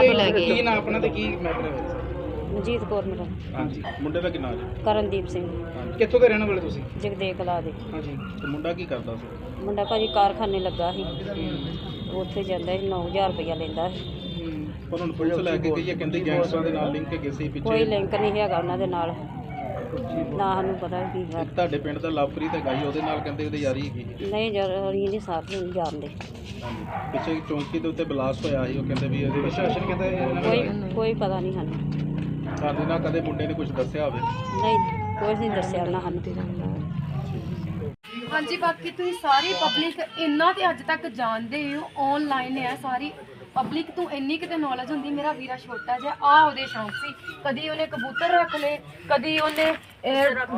ਵਿਆਹ ਤੋਂ ਲੈ ਕੀ ਕੇ ਨਾ ਆਪਣਾ ਤੇ ਕੀ ਮੈਟਰ ਹੈ ਮਨਜੀਤ ਕੌਰ ਮੇਰਾ ਹਾਂਜੀ ਮੁੰਡੇ ਦਾ ਕੀ ਨਾਮ ਹੈ ਕਰਨਦੀਪ ਸਿੰਘ। ਕਿੱਥੋਂ ਦੇ ਰਹਿਣ ਵਾਲੇ ਤੁਸੀਂ? ਜਗਦੇ ਕਲਾ ਦੇ। ਹਾਂਜੀ ਤੇ ਮੁੰਡਾ ਕੀ ਕਰਦਾ ਸੀ? ਮੁੰਡਾ ਭਾਜੀ ਕਾਰਖਾਨੇ ਲੱਗਾ ਸੀ। ਉੱਥੇ ਜਾਂਦਾ ਸੀ 9000 ਰੁਪਇਆ ਲੈਂਦਾ ਸੀ। ਹੂੰ। ਪਰ ਹੁਣ ਪੁਲਿਸ ਲੈ ਕੇ ਗਈ ਹੈ ਕਹਿੰਦੀ ਗੈਂਗਸਟਰਾਂ ਦੇ ਨਾਲ ਲਿੰਕ ਹੈਗੇ ਸੀ ਕੋਈ ਲਿੰਕ ਨਹੀਂ ਹੈਗਾ ਉਹਨਾਂ ਦੇ ਨਾਲ। ਨਾ ਸਾਨੂੰ ਪਤਾ ਕੀ ਹੈ ਇੱਕ ਤੁਹਾਡੇ ਪਿੰਡ ਦਾ ਲਵਪ੍ਰੀਤ ਹੈਗਾ ਜੀ ਉਹਦੇ ਨਾਲ ਕਹਿੰਦੇ ਉਹਦੀ ਯਾਰੀ ਹੈਗੀ ਜੀ। ਨਹੀਂ ਜਰ ਅਸੀਂ ਨਹੀਂ ਸਾਥ ਨਹੀਂ ਜਾਣਦੇ। ਹਾਂਜੀ। ਪਿੱਛੇ ਚੌਂਕੀ ਦੇ ਉੱਤੇ ਬਲਾਸਟ ਹੋਇਆ ਸੀ ਉਹ ਕਹਿੰਦੇ ਵੀ ਇਹਦੇ ਪ੍ਰਸ਼ਾਸਨ ਕਹਿੰਦਾ ਇਹਨਾਂ ਕੋਈ ਕੋਈ ਪਤਾ ਨਹੀਂ ਸਾਨੂੰ। ਸਾਡੇ ਨਾਲ ਕਦੇ ਮੁੰਡੇ ਨੇ ਕੁਝ ਦੱਸਿਆ ਹੋਵੇ। ਨਹੀਂ ਕੋਈ ਨਹੀਂ ਦੱਸਿਆ ਉਹਨਾਂ ਸਾਨੂੰ। ਹਾਂਜੀ ਬਾਕੀ ਤੁਸੀਂ ਸਾਰੀ ਪਬਲਿਕ ਇੰਨਾ ਤੇ ਅੱਜ ਤੱਕ ਜਾਣਦੇ ਹੋ ਆਨਲਾਈਨ ਹੈ ਸਾਰੀ। ਪਬਲਿਕ ਤੋਂ ਇੰਨੀ ਕਿਤੇ ਨੌਲੇਜ ਹੁੰਦੀ, ਮੇਰਾ ਵੀਰਾ ਛੋਟਾ ਜਿਹਾ ਆ ਉਹਦੇ ਸ਼ੌਂਕ ਸੀ। ਕਦੀ ਉਹਨੇ ਕਬੂਤਰ ਰੱਖ ਲਏ, ਕਦੀ ਉਹਨੇ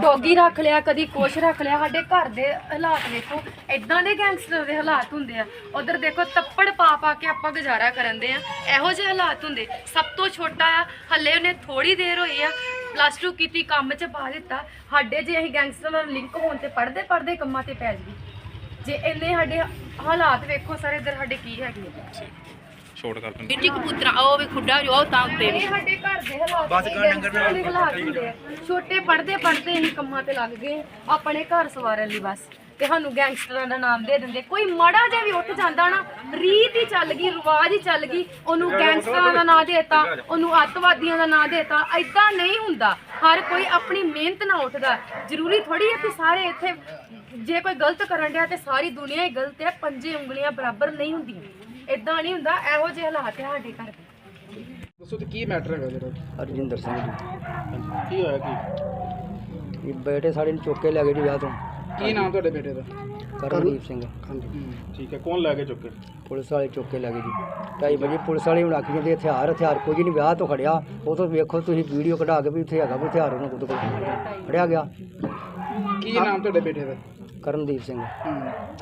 ਡੋਗੀ ਰੱਖ ਲਿਆ, ਕਦੀ ਕੁਛ ਰੱਖ ਲਿਆ। ਸਾਡੇ ਘਰ ਦੇ ਹਾਲਾਤ ਵੇਖੋ ਇਦਾਂ ਦੇ ਗੈਂਗਸਟਰ ਦੇ ਹਾਲਾਤ ਹੁੰਦੇ ਆ। ਉਧਰ ਦੇਖੋ, ਤੱਪੜ ਪਾ ਪਾ ਕੇ ਆਪਾਂ ਗੁਜ਼ਾਰਾ ਕਰਨ ਦੇ ਆ। ਇਹੋ ਜਿਹੇ ਹਾਲਾਤ ਹੁੰਦੇ। ਸਭ ਤੋਂ ਛੋਟਾ ਆ, ਹੱਲੇ ਉਹਨੇ ਥੋੜੀ ਦੇਰ ਹੋਈ ਆ ਪਲੱਸ 2 ਕੀਤੀ, ਕੰਮ 'ਚ ਪਾ ਦਿੱਤਾ। ਸਾਡੇ ਜੇ ਅਸੀਂ ਗੈਂਗਸਟਰ ਨਾਲ ਲਿੰਕ ਹੋਣ ਤੇ ਪੜਦੇ ਪੜਦੇ ਕੰਮਾਂ ਤੇ ਪੈ ਜਾਈਏ ਜੇ ਇੰਨੇ ਸਾਡੇ ਹਾਲਾਤ ਵੇਖੋ, ਸਾਰੇ ਇਧਰ ਸਾਡੇ ਕੀ ਹੈਗੇ ਆ ਬਿੱਟੀ ਕਬੂਤਰਾ ਉਹ ਵੀ ਖੁੱਡਾ ਜੋ ਉਹ ਤਾਂ ਉੱਤੇ ਵੀ। ਸਾਡੇ ਘਰ ਦੇ ਹਾਲਾਤ ਬਸ ਗੰਡੰਗਰ ਦੇ ਹਾਲਾਤ ਹੁੰਦੇ ਆ। ਛੋਟੇ ਪੜਦੇ ਪੜਦੇ ਅਸੀਂ ਕੰਮਾਂ ਤੇ ਲੱਗ ਗਏ ਆਪਣੇ ਘਰ ਸਵਾਰਨ ਲਈ ਬਸ। ਤੇ ਸਾਨੂੰ ਗੈਂਗਸਟਰਾਂ ਦਾ ਨਾਮ ਦੇ ਦਿੰਦੇ। ਕੋਈ ਮਾੜਾ ਜਿਹਾ ਵੀ ਉੱਠ ਜਾਂਦਾ ਨਾ ਰੀਤ ਹੀ ਚੱਲ ਗਈ ਰਿਵਾਜ ਹੀ ਚੱਲ ਗਈ ਉਹਨੂੰ ਗੈਂਗਸਟਰਾਂ ਦਾ ਨਾਂ ਦੇਤਾ ਉਹਨੂੰ ਅੱਤਵਾਦੀਆਂ ਦਾ ਨਾਂ ਦੇਤਾ ਐਦਾਂ ਨਹੀਂ ਹੁੰਦਾ। ਹਰ ਕੋਈ ਆਪਣੀ ਮਿਹਨਤ ਨਾਲ ਉੱਠਦਾ। ਜ਼ਰੂਰੀ ਥੋੜੀ ਹੈ ਕਿ ਸਾਰੇ ਇੱਥੇ ਜੇ ਕੋਈ ਗਲਤ ਕਰਨ ਡਿਆ ਤੇ ਸਾਰੀ ਦੁਨੀਆ ਹੀ ਗਲਤ ਹੈ ਪੰਜੇ ਉਂਗਲੀਆਂ ਬਰਾਬਰ ਨਹੀਂ ਹੁੰਦੀਆਂ। ਇਦਾਂ ਨਹੀਂ ਹੁੰਦਾ ਇਹੋ ਜਿਹੇ ਹਾਲਾਤ ਹੈ ਸਾਡੇ ਘਰ ਦੇ। ਦੱਸੋ ਤੇ ਕੀ ਮੈਟਰ ਹੈਗਾ ਜਿਹੜਾ? ਅਰਜਿੰਦਰ ਸਿੰਘ ਜੀ। ਹਾਂਜੀ ਕੀ ਹੋਇਆ ਕੀ? ਇਹ ਬੇਟੇ ਸਾਡੇ ਨੂੰ ਚੁੱਕ ਕੇ ਲੈ ਗਏ ਜੀ ਵਿਆਹ ਤੋਂ। ਕੀ ਨਾਮ ਤੁਹਾਡੇ ਬੇਟੇ ਦਾ? ਕਰਨਦੀਪ ਸਿੰਘ। ਠੀਕ ਹੈ ਕੌਣ ਲੈ ਕੇ ਚੁੱਕੇ ਪੁਲਿਸ ਵਾਲੇ ਚੁੱਕ ਕੇ ਲੈ ਗਏ ਜੀ। ਢਾਈ ਵਜੇ ਪੁਲਿਸ ਵਾਲੇ ਹੁਣ ਆਖੀ ਜਾਂਦੇ ਹਥਿਆਰ ਹਥਿਆਰ ਕੁਝ ਨਹੀਂ ਵਿਆਹ ਤੋਂ ਖੜਿਆ। ਉਹ ਤੋਂ ਵੇਖੋ ਤੁਸੀਂ ਵੀਡੀਓ ਕਢਾ ਕੇ ਵੀ ਉੱਥੇ ਹੈਗਾ ਕੋਈ ਹਥਿਆਰ ਉਹਨਾਂ ਕੋਲ। ਕੋਲ ਫੜਿਆ ਗਿਆ। ਕੀ ਨਾਮ ਤੁਹਾਡੇ ਬੇਟੇ ਦਾ? ਕਰਨਦੀਪ ਸਿੰਘ।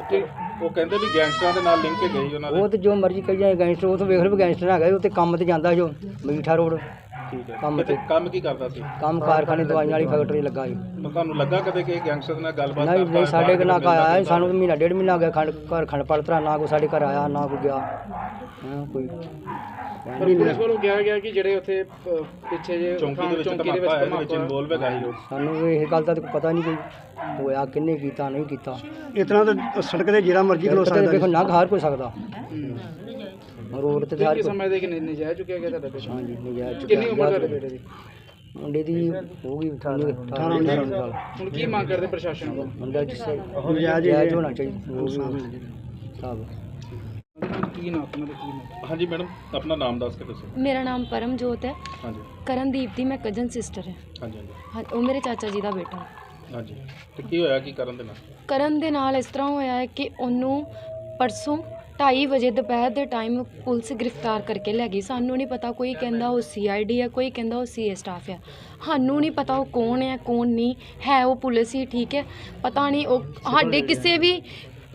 ਤੇ ਉਹ ਕਹਿੰਦੇ ਵੀ ਗੈਂਗਸਟਰਾਂ ਦੇ ਨਾਲ ਲਿੰਕ ਹੈਗੇ ਸੀ ਉਹਨਾਂ ਦੇ ਉਹ ਤੇ ਜੋ ਮਰਜ਼ੀ ਕਹੀ ਜਾਏ ਗੈਂਗਸਟਰ ਉਹ ਤੋਂ ਵੇਖ ਲਓ ਵੀ ਗੈਂਗਸਟਰ ਹੈਗਾ ਉਹ ਤੇ ਕੰਮ ਤੇ ਜਾਂਦਾ ਜੋ ਮੀਠਾ ਰੋਡ ਠੀਕ ਹੈ। ਕੰਮ ਕਿਤੇ ਤੇ। ਕੰਮ ਕੀ ਕਰਦਾ ਸੀ ਕੰਮ ਕਾਰਖਾਨੇ ਦਵਾਈਆਂ ਵਾਲੀ ਫੈਕਟਰੀ ਲੱਗਾ ਜੀ। ਤਾਂ ਤੁਹਾਨੂੰ ਲੱਗਾ ਕਦੇ ਕਿ ਗੈਂਗਸਟਰ ਦੇ ਨਾਲ ਗੱਲਬਾਤ ਨਹੀਂ ਕਰਦਾ ਨਹੀਂ ਹੈ, ਸਾਡੇ ਕੋਲ ਨਾ ਬਾਹਰ ਆਇਆ ਸਾਨੂੰ ਤਾਂ ਮਹੀਨਾ ਡੇਢ ਮਹੀਨਾ ਹੋ ਗਿਆ ਖੰਡ ਘਰ ਖੰਡ ਪੜਤਰਾ ਨਾ ਕੋਈ ਸਾਡੇ ਘਰ ਆਇਆ ਨਾ ਕੋਈ ਗਿਆ। ਹਾਂ ਕੋਈ ਪਰ ਪੁਲਿਸ ਵੱਲੋਂ ਕਿਹਾ ਗਿਆ ਕਿ ਜਿਹੜੇ ਉੱਥੇ ਅ, ਪਿੱਛੇ ਜੇ ਚੌਂਕੀ ਦੇ ਵਿੱਚ ਧਮਾਕਾ ਹੋਇਆ ਇਹਦੇ ਵਿੱਚ ਇਨਵੋਲਵ ਹੈਗਾ ਸੀ ਉਹ ਸਾਨੂੰ ਇਹ ਗੱਲ ਦਾ ਤਾਂ ਪਤਾ ਨਹੀਂ ਕੋਈ ਹੋਇਆ ਕਿੰਨੇ ਕੀਤਾ ਨਹੀਂ ਕੀਤਾ। ਇਤਨਾ ਤਾਂ ਸੜਕ ਤੇ ਜਿਹੜਾ ਮਰਜ਼ੀ ਖਲੋ ਸਕਦਾ ਵੇਖੋ ਨਾ ਹਰ ਕੋਈ ਸਕਦਾ। ਰੋਡ ਤੇ ਤਾਂ ਹਰ ਕੋਈ ਸਮਝਦੇ ਕਿ ਨਹੀਂ ਨਜਾਇਜ਼ ਚੁੱਕਿਆ ਗਿਆ ਤੁਹਾਡਾ ਬੇਟਾ ਹਾਂਜੀ ਨਜਾਇਜ਼ ਕਿੰਨੀ ਉਮਰ ਤੁਹਾਡੇ ਬੇਟੇ ਦੀ। ਮੁੰਡੇ ਦੀ ਹੋਊਗੀ 18 18 ਸਾਲ। ਹੁਣ ਕੀ ਮੰਗ ਕਰਦੇ ਪ੍ਰਸ਼ਾਸਨ ਕੋਲ ਮੁੰਡਾ ਜਿਸ ਹੀ ਜਾਇਜ਼ ਹੋਣਾ ਚਾਹੀਦਾ। ਉਹ ਵੀ ਸਾਹਿਬ ਕੀ ਨਾਮ ਆਪਣਾ ਤੇ ਕੀ ਨਾਮ ਹਾਂਜੀ ਮੈਡਮ ਆਪਣਾ ਨਾਮ ਦੱਸ ਕੇ ਦੱਸੋ। ਮੇਰਾ ਨਾਮ ਪਰਮਜੋਤ ਹੈ। ਹਾਂਜੀ। ਕਰਨਦੀਪ ਦੀ ਮੈਂ ਕਜ਼ਨ ਸਿਸਟਰ ਹੈ। ਹਾਂਜੀ ਹਾਂਜੀ। ਹਾਂ, ਉਹ ਮੇਰੇ ਚਾਚਾ ਜੀ ਦਾ ਬੇਟਾ ਹੈ। ਹਾਂਜੀ। ਤੇ ਕੀ ਹੋਇਆ ਕੀ ਕਰਨ ਦੇ ਨਾਲ? ਕਰਨ ਦੇ ਨਾਲ ਇਸ ਤਰ੍ਹਾਂ ਹੋਇਆ ਹੈ ਕਿ ਉਹਨੂੰ ਪਰਸੋਂ 2:30 ਵਜੇ ਦੁਪਹਿਰ ਦੇ ਟਾਈਮ ਪੁਲਿਸ ਗ੍ਰਿਫਤਾਰ ਕਰਕੇ ਲੈ ਗਈ। ਸਾਨੂੰ ਨਹੀਂ ਪਤਾ ਕੋਈ ਕਹਿੰਦਾ ਉਹ ਸੀਆਈਡੀ ਹੈ ਕੋਈ ਕਹਿੰਦਾ ਉਹ ਸੀਏ ਸਟਾਫ ਹੈ ਸਾਨੂੰ ਨਹੀਂ ਪਤਾ ਉਹ ਕੌਣ ਹੈ ਕੌਣ ਨਹੀਂ। ਹੈ ਉਹ ਪੁਲਿਸ ਹੀ ਠੀਕ ਹੈ। ਪਤਾ ਨਹੀਂ ਉਹ ਸਾਡੇ ਕਿਸੇ ਵੀ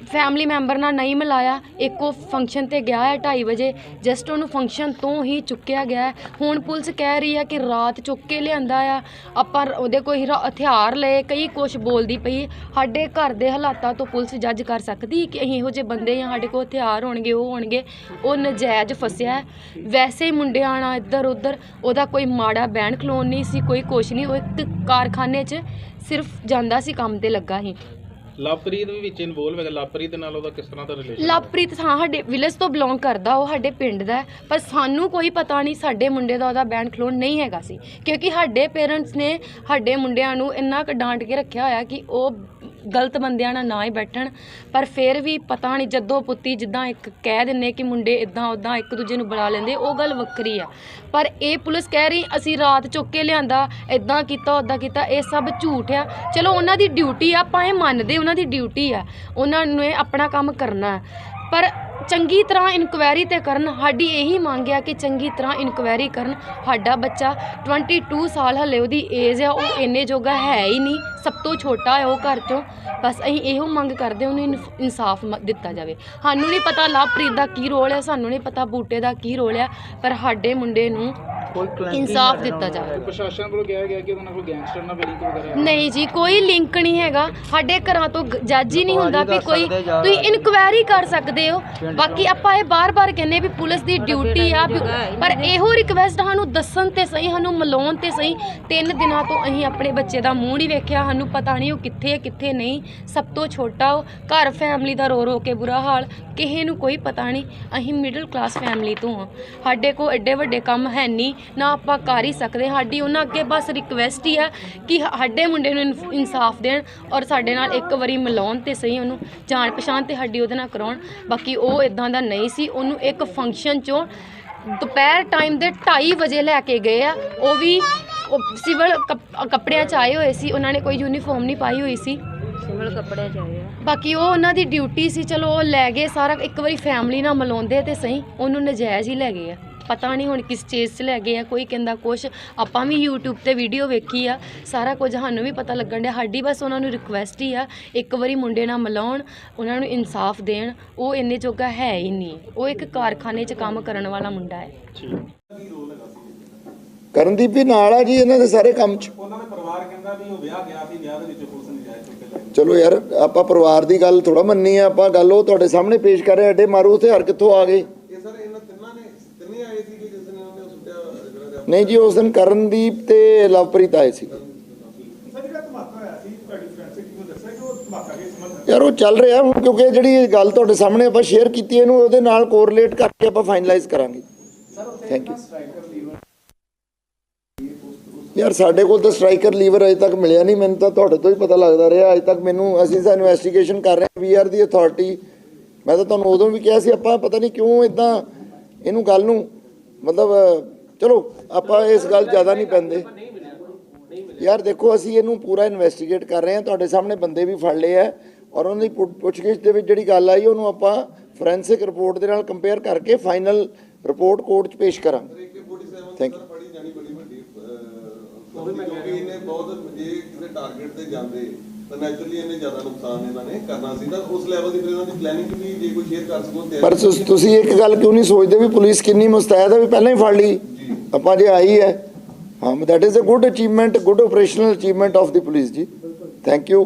ਫੈਮਿਲੀ ਮੈਂਬਰ ਨਾਲ ਨਹੀਂ ਮਿਲਾਇਆ। ਇੱਕ ਉਹ ਫੰਕਸ਼ਨ ਤੇ ਗਿਆ ਹੈ 2:30 ਵਜੇ। ਜਸਟ ਉਹਨੂੰ ਫੰਕਸ਼ਨ ਤੋਂ ਹੀ ਚੁੱਕਿਆ ਗਿਆ ਹੁਣ ਪੁਲਿਸ ਕਹਿ ਰਹੀ ਹੈ ਕਿ ਰਾਤ ਚੁੱਕ ਕੇ ਲਿਆਂਦਾ ਆ। ਆਪਾਂ ਉਹਦੇ ਕੋਈ ਰਾ- ਹਥਿਆਰ ਲਏ, ਕਈ ਕੁਝ ਬੋਲਦੀ ਪਈ। ਸਾਡੇ ਘਰ ਦੇ ਹਾਲਾਤਾਂ ਤੋਂ ਪੁਲਿਸ ਜੱਜ ਕਰ ਸਕਦੀ ਕਿ ਅਸੀਂ ਇਹੋ ਜਿਹੇ ਬੰਦੇ ਆ ਸਾਡੇ ਕੋਲ ਹਥਿਆਰ ਹੋਣਗੇ, ਉਹ ਹੋਣਗੇ। ਉਹ ਨਜਾਇਜ਼ ਫਸਿਆ ਵੈਸੇ ਹੀ ਮੁੰਡਿਆਂ ਨਾਲ ਇੱਧਰ ਉੱਧਰ ਉਹਦਾ ਕੋਈ ਮਾੜਾ ਬੈਂਡ ਖਲੋਣ ਨਹੀਂ ਸੀ, ਕੋਈ ਕੁਛ ਨਹੀਂ। ਉਹ ਇੱਕ ਕਾਰਖਾਨੇ 'ਚ ਸਿਰਫ ਜਾਂਦਾ ਸੀ, ਕੰਮ ਤੇ ਲੱਗਾ ਸੀ। ਲਵਪ੍ਰੀਤ ਵੀ ਵਿੱਚ ਇਨਵੋਲਵ ਹੈਗਾ। ਲਵਪ੍ਰੀਤ ਨਾਲ ਉਹਦਾ ਕਿਸ ਤਰ੍ਹਾਂ ਦਾ ਰਿਲੇਸ਼ਨ ਲਵਪ੍ਰੀਤ ਹਾਂ ਸਾਡੇ ਵਿਲੇਜ ਤੋਂ ਬਿਲੋਂਗ ਕਰਦਾ ਉਹ ਸਾਡੇ ਪਿੰਡ ਦਾ ਹੈ, ਪਰ ਸਾਨੂੰ ਕੋਈ ਪਤਾ ਨਹੀਂ ਸਾਡੇ ਮੁੰਡੇ ਦਾ ਉਹਦਾ ਬੈਂਡ ਖਲੋਣ ਨਹੀਂ ਹੈਗਾ ਸੀ। ਕਿਉਂਕਿ ਸਾਡੇ ਪੇਰੈਂਟਸ ਨੇ ਸਾਡੇ ਮੁੰਡਿਆਂ ਨੂੰ ਇੰਨਾ ਕੁ ਡਾਂਟ ਕੇ ਰੱਖਿਆ ਹੋਇਆ ਕਿ ਉਹ ਗਲਤ ਬੰਦਿਆਂ ਨਾਲ ਨਾ ਹੀ ਬੈਠਣ, ਪਰ ਫਿਰ ਵੀ ਪਤਾ ਨਹੀਂ ਜਦੋਂ ਪੁੱਤੀ ਜਿੱਦਾਂ ਇੱਕ ਕਹਿ ਦਿੰਨੇ ਕਿ ਮੁੰਡੇ ਇਦਾਂ ਉਦਾਂ ਇੱਕ ਦੂਜੇ ਨੂੰ ਬੁਲਾ ਲੈਂਦੇ, ਉਹ ਗੱਲ ਵੱਖਰੀ ਆ। ਪਰ ਇਹ ਪੁਲਿਸ ਕਹਿ ਰਹੀ, ਅਸੀਂ ਰਾਤ ਚੁੱਕ ਕੇ ਲਿਆਂਦਾ ਇਦਾਂ ਕੀਤਾ ਉਦਾਂ ਕੀਤਾ, ਇਹ ਸਭ ਝੂਠ ਆ। ਚਲੋ ਉਹਨਾਂ ਦੀ ਡਿਊਟੀ ਆ, ਆਪਾਂ ਇਹ ਮੰਨਦੇ ਉਹਨਾਂ ਦੀ ਡਿਊਟੀ ਆ। ਉਹਨਾਂ ਨੇ ਆਪਣਾ ਕੰਮ ਕਰਨਾ। ਪਰ ਚੰਗੀ ਤਰ੍ਹਾਂ ਇਨਕੁਆਇਰੀ ਤੇ ਕਰਨ, ਸਾਡੀ ਇਹੀ ਮੰਗ ਆ ਕਿ ਚੰਗੀ ਤਰ੍ਹਾਂ ਇਨਕੁਆਇਰੀ ਕਰਨ। ਸਾਡਾ ਬੱਚਾ 22 ਸਾਲ ਹਲੇ ਉਹਦੀ ਏਜ ਆ, ਉਹ ਇੰਨੇ ਜੋਗਾ ਹੈ ਹੀ ਨਹੀਂ, ਸਭ ਤੋਂ ਛੋਟਾ ਹੈ ਉਹ ਘਰ ਚੋਂ। ਬਸ ਅਸੀਂ ਇਹੋ ਮੰਗ ਕਰਦੇ ਉਹਨੂੰ ਇਨਫ- ਇਨਸਾਫ ਮ- ਦਿੱਤਾ ਜਾਵੇ। ਸਾਨੂੰ ਨਹੀਂ ਪਤਾ ਲਵਪ੍ਰੀਤ ਦਾ ਕੀ ਰੋਲ ਹੈ ਸਾਨੂੰ ਨਹੀਂ ਪਤਾ ਬੂਟੇ ਦਾ ਕੀ ਰੋਲ ਆ, ਪਰ ਸਾਡੇ ਮੁੰਡੇ ਨੂੰ ਇਨਸਾਫ ਦਿੱਤਾ ਜਾਵੇ। ਪ੍ਰਸ਼ਾਸਨ ਵੱਲੋਂ ਕਿਹਾ ਗਿਆ ਕਿ ਉਹਨਾਂ ਕੋਲ ਗੈਂਗਸਟਰ ਨਾਲ ਲਿੰਕ ਵਗੈਰਾ ਨਹੀਂ ਜੀ ਕੋਈ ਲਿੰਕ ਨਹੀਂ ਹੈਗਾ। ਸਾਡੇ ਘਰਾਂ ਤੋਂ ਜੱਜ ਹੀ ਨਹੀਂ ਹੁੰਦਾ ਵੀ ਕੋਈ ਤੁਸੀਂ ਇਨਕੁਆਇਰੀ ਕਰ ਸਕਦੇ ਹੋ। ਬਾਕੀ ਆਪਾਂ ਇਹ ਬਾਰ-ਬਾਰ ਕਹਿੰਨੇ ਵੀ ਪੁਲਿਸ ਦੀ ਡਿਊਟੀ ਆ ਪਰ ਇਹੋ ਰਿਕਵੈਸਟ ਸਾਨੂੰ ਦੱਸਣ ਤੇ ਸਹੀ ਸਾਨੂੰ ਮਲਾਉਣ ਤੇ ਸਹੀ। ਤਿੰਨ ਦਿਨਾਂ ਤੋਂ ਅਸੀਂ ਆਪਣੇ ਬੱਚੇ ਦਾ ਮੂੰਹ ਨਹੀਂ ਵੇਖਿਆ। ਸਾਨੂੰ ਪਤਾ ਨਹੀਂ ਉਹ ਕਿੱਥੇ ਹੈ ਕਿੱਥੇ ਨਹੀਂ। ਸਭ ਤੋਂ ਛੋਟਾ ਉਹ। ਘਰ ਫੈਮਿਲੀ ਦਾ ਰੋ ਰੋ ਕੇ ਬੁਰਾ ਹਾਲ। ਕਿਸੇ ਨੂੰ ਕੋਈ ਪਤਾ ਨਹੀਂ। ਅਸੀਂ ਮਿਡਲ ਕਲਾਸ ਫੈਮਿਲੀ ਤੋਂ ਆ ਸਾਡੇ ਕੋਲ ਐਡੇ ਵੱਡੇ ਕੰਮ ਹੈ ਨਹੀਂ। ਨਾ ਆਪਾਂ ਕਰ ਹੀ ਸਕਦੇ। ਸਾਡੀ ਉਹਨਾਂ ਅੱਗੇ ਬਸ ਰਿਕਵੈਸਟ ਹੀ ਆ ਕਿ ਸਾਡੇ ਮੁੰਡੇ ਨੂੰ ਇਨਸਾਫ ਦੇਣ ਔਰ ਸਾਡੇ ਨਾਲ ਇੱਕ ਵਾਰੀ ਮਿਲਾਉਣ ਤੇ ਸਹੀ ਉਹਨੂੰ ਜਾਣ ਪਛਾਣ ਤੇ ਸਾਡੀ ਉਹਦੇ ਨਾਲ ਕਰਾਉਣ। ਬਾਕੀ ਉਹ ਇਦਾਂ ਦਾ ਨਹੀਂ ਸੀ। ਉਹਨੂੰ ਇੱਕ ਫੰਕਸ਼ਨ ਚੋਂ ਦੁਪਹਿਰ ਟਾਈਮ ਦੇ 2:30 ਵਜੇ ਲੈ ਕੇ ਗਏ ਆ। ਉਹ ਵੀ ਉਹ ਸਿਵਲ ਕੱਪ- ਕੱਪੜਿਆਂ ਚ ਆਏ ਹੋਏ ਸੀ। ਉਹਨਾਂ ਨੇ ਕੋਈ ਯੂਨੀਫਾਰਮ ਨਹੀਂ ਪਾਈ ਹੋਈ ਸੀ। ਸਿਵਲ ਕੱਪੜੇ ਚਾਹੀਏ ਬਾਕੀ ਉਹ ਉਹਨਾਂ ਦੀ ਡਿਊਟੀ ਸੀ। ਚਲੋ ਉਹ ਲੈ ਗਏ ਸਾਰਾ। ਇੱਕ ਵਾਰੀ ਫੈਮਿਲੀ ਨਾਲ ਮਿਲਾਉਂਦੇ ਤੇ ਸਹੀ। ਉਹਨੂੰ ਨਜਾਇਜ਼ ਹੀ ਲੈ ਗਏ ਆ। ਪਤਾ ਨਹੀਂ ਹੁਣ ਕਿਸ ਚੀਜ਼ 'ਚ ਲੈ ਗਏ ਆ ਕੋਈ ਕਹਿੰਦਾ ਕੁਛ। ਆਪਾਂ ਵੀ YouTube ਤੇ ਵੀਡੀਓ ਵੇਖੀ ਆ ਸਾਰਾ ਕੁਝ ਸਾਨੂੰ ਵੀ ਪਤਾ ਲੱਗਣ ਡਿਆ। ਸਾਡੀ ਬਸ ਉਹਨਾਂ ਨੂੰ ਰਿਕੁਐਸਟ ਹੀ ਆ ਇੱਕ ਵਾਰੀ ਮੁੰਡੇ ਨਾਲ ਮਿਲਾਉਣ ਉਹਨਾਂ ਨੂੰ ਇਨਸਾਫ ਦੇਣ ਉਹ ਇੰਨੇ ਜੋਗਾ ਹੈ ਹੀ ਨਹੀਂ। ਉਹ ਇੱਕ ਕਾਰਖਾਨੇ 'ਚ ਕੰਮ ਕਰਨ ਵਾਲਾ ਮੁੰਡਾ ਹੈ। ਕਰਨਦੀਪ ਵੀ ਨਾਲ ਆ ਜੀ ਇਹਨਾਂ ਦੇ ਸਾਰੇ ਕੰਮ 'ਚ। ਉਹਨਾਂ ਦੇ ਪਰਿਵਾਰ ਕਹਿੰਦਾ ਵੀ ਉਹ ਵਿਆਹ ਗਿਆ ਸੀ ਵਿਆਹ ਦੇ ਵਿੱਚ ਪੁਲਿਸ ਨੇ ਜਾਇਜ਼ ਚੁੱਕ ਕੇ ਲੈ ਗਈ ਚਲੋ ਯਾਰ ਆਪਾਂ ਪਰਿਵਾਰ ਦੀ ਗੱਲ ਥੋੜਾ ਮੰਨੀ ਆ ਆਪਾਂ ਗੱਲ ਉਹ ਤੁਹਾਡੇ ਸਾਹਮਣੇ ਪੇਸ਼ ਕਰ ਰਹੇ ਐਡੇ ਮਾਰੂ ਹਥਿਆਰ ਕਿੱਥੋਂ ਆ ਗਏ ਇਹ ਸਰ ਇਹਨਾਂ ਤਿੰਨਾਂ ਨੇ ਤਿੰਨੇ ਆਏ ਸੀ ਕਿ ਜਿਸ ਨੇ ਉਹਨੇ ਸੁੱਟਿਆ ਜਿਹੜਾ ਰਿਹਾ ਨਹੀਂ ਜੀ ਉਸ ਦਿਨ ਕਰਨਦੀਪ ਤੇ ਲਵਪ੍ਰੀਤ ਆਏ ਸੀ। ਯਾਰ ਉਹ ਚੱਲ ਰਿਹਾ ਹੁਣ ਕਿਉਂਕਿ ਜਿਹੜੀ ਗੱਲ ਤੁਹਾਡੇ ਸਾਹਮਣੇ ਆਪਾਂ ਸ਼ੇਅਰ ਕੀਤੀ ਇਹਨੂੰ ਉਹਦੇ ਨਾਲ ਕੋਰਿਲੇਟ ਕਰਕੇ ਆਪਾਂ ਫਾਈਨਲਾਈਜ਼ ਕਰਾਂਗੇ। ਥੈਂਕ ਯੂ ਯਾਰ ਸਾਡੇ ਕੋਲ ਤਾਂ ਸਟ੍ਰਾਈਕਰ ਲੀਵਰ ਅਜੇ ਤੱਕ ਮਿਲਿਆ ਨਹੀਂ ਮੈਨੂੰ ਤਾਂ ਤੁਹਾਡੇ ਤੋਂ ਹੀ ਪਤਾ ਲੱਗਦਾ ਰਿਹਾ ਅਜੇ ਤੱਕ ਮੈਨੂੰ ਅਸੀਂ ਤਾਂ ਇਨਵੈਸਟੀਗੇਸ਼ਨ ਕਰ ਰਹੇ ਹਾਂ ਵੀ ਆਰ ਦੀ ਅਥਾਰਟੀ ਮੈਂ ਤਾਂ ਤੁਹਾਨੂੰ ਉਦੋਂ ਵੀ ਕਿਹਾ ਸੀ ਆਪਾਂ ਪਤਾ ਨਹੀਂ ਕਿਉਂ ਇਦਾਂ ਇਹਨੂੰ ਗੱਲ ਨੂੰ ਮਤਲਬ ਚਲੋ ਆਪਾਂ ਇਸ ਗੱਲ ਜ਼ਿਆਦਾ ਨਹੀਂ ਪੈਂਦੇ। ਯਾਰ ਦੇਖੋ ਅਸੀਂ ਇਹਨੂੰ ਪੂਰਾ ਇਨਵੈਸਟੀਗੇਟ ਕਰ ਰਹੇ ਹਾਂ। ਤੁਹਾਡੇ ਸਾਹਮਣੇ ਬੰਦੇ ਵੀ ਫੜ ਲਏ ਆ ਔਰ ਉਹਨਾਂ ਦੀ ਪੁੱਛ- ਪੁੱਛਗਿੱਛ ਦੇ ਵਿੱਚ ਜਿਹੜੀ ਗੱਲ ਆਈ ਉਹਨੂੰ ਆਪਾਂ ਫੋਰੈਂਸਿਕ ਰਿਪੋਰਟ ਦੇ ਨਾਲ ਕੰਪੇਅਰ ਕਰਕੇ ਫਾਈਨਲ ਰਿਪੋਰਟ ਕੋਰਟ 'ਚ ਪੇਸ਼ ਕਰਾਂਗੇ। ਥੈਂਕ ਯੂ ਫੜੀ ਜਾਣੀ ਬੜੀ ਵੱਡੀ ਅਹ, ਕਿਉਂਕਿ ਇਹਨੇ ਬਹੁਤ ਜੇ ਕਿਸੇ ਟਾਰਗੇਟ ਤੇ ਜਾਂਦੇ ਤਾਂ ਨੈਚੁਰਲੀ ਇਹਨੇ ਜ਼ਿਆਦਾ ਨੁਕਸਾਨ ਇਹਨਾਂ ਨੇ ਕਰਨਾ ਸੀ। ਤਾਂ ਉਸ ਲੈਵਲ ਦੀ ਫਿਰ ਇਹਨਾਂ ਦੀ ਪਲੈਨਿੰਗ ਵੀ ਜੇ ਕੋਈ ਸ਼ੇਅਰ ਕਰ ਸਕੋ ਤੇ ਪਰ ਤੁਸ- ਤੁਸੀਂ ਇੱਕ ਗੱਲ ਕਿਉਂ ਨਹੀਂ ਸੋਚਦੇ ਵੀ ਪੁਲਿਸ ਕਿੰਨੀ ਮੁਸਤੈਦ ਹੈ ਵੀ ਪਹਿਲਾਂ ਹੀ ਫੜ ਲਈ? ਆਪਾਂ ਜੇ ਆਈ ਹੈ। ਹਾਂ that is a good achievement good operational achievement of the police ਜੀ ਥੈਂਕ ਯੂ